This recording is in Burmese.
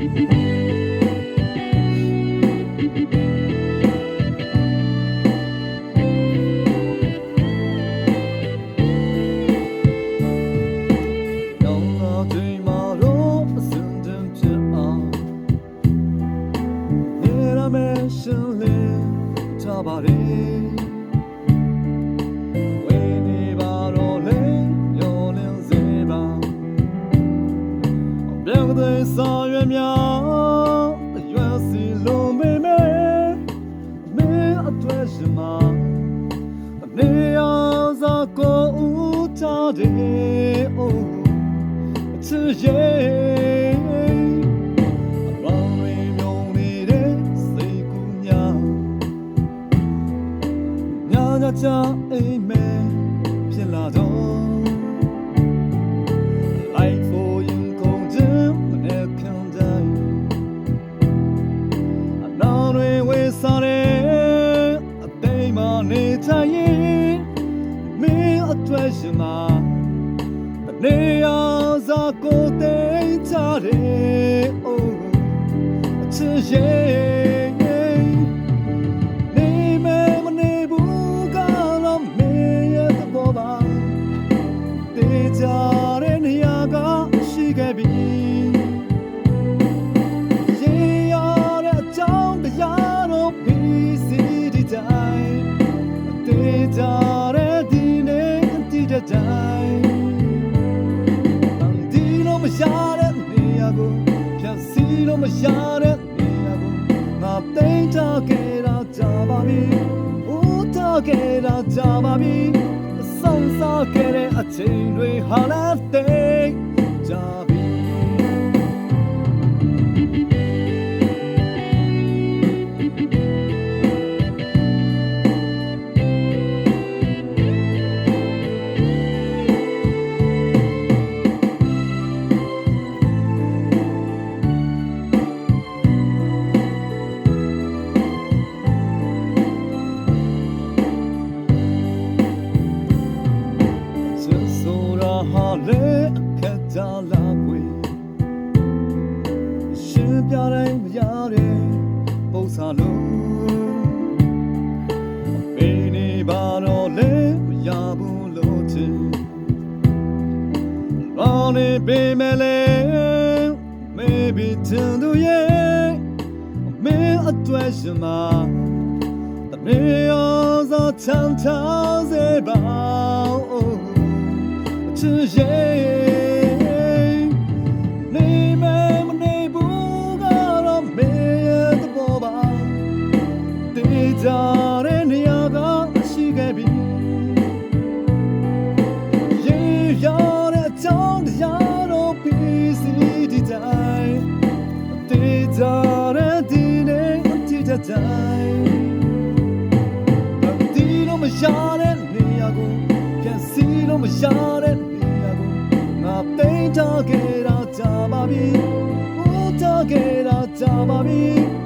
နော စာရွက်များအရွယ်စီလုံးပေမဲ့မင်းအတွက်ရှင်မှာအနေအားစကိုဦးထားတယ် oh ချစ်ရဲ့ရောင်ရီမြုံနေတဲ့စိတ်ကူးများညာညာချအိမ်မဲဖြစ်လာတော့ နေချင်ရင်မင်းအတွက်ရှင်မှာနေရာစာကိုတိတ်ချတယ်အိုးအချစ်ရဲ့နေမယ်မနေဘူးကတော့မင်းရဲ့သဘောပါတေးကြတဲ့နေရာကရှိခဲ့ပြီ ဒီတိုင်းဒီလိုမရတဲ့နေရာကိုဖြတ်စီလို့မရတဲ့နေရာကိုငါသိမ်းထားခဲ့တာကြပါပြီ။ဦးထားခဲ့တာကြပါပြီ။အဆောင်စားခဲ့တဲ့အချိန်တွေဟာလည်းသိမ်း က်ကြလာကွေရှင်ပြတိုင်းမရတဲ့ပုံစံလုံးဘေးနေပါတော့လေမရဘူးလို့ချင်လောင်းနေပေးမယ်လေ maybe တင်သူရဲ့မင်းအတွက်ရှင်မှာနေရောသာချမ်းသာစေပါချစ်ရဲ့ တေးကြတဲ့နေရာကရှိခဲ့ပြီရေရတဲ့အကြောင်းတရားတော့ပြီးစီဒီတိုင်းတေးကြတဲ့ဒီနေ့ဒီတိုင်းဒီလိုမရတဲ့နေရာကိုပြန်စီလို့မရတဲ့နေရာကိုငါသိမ်းထားခဲ့တာကြပါပြီဟိုထားခဲ့တာကြပါပြီ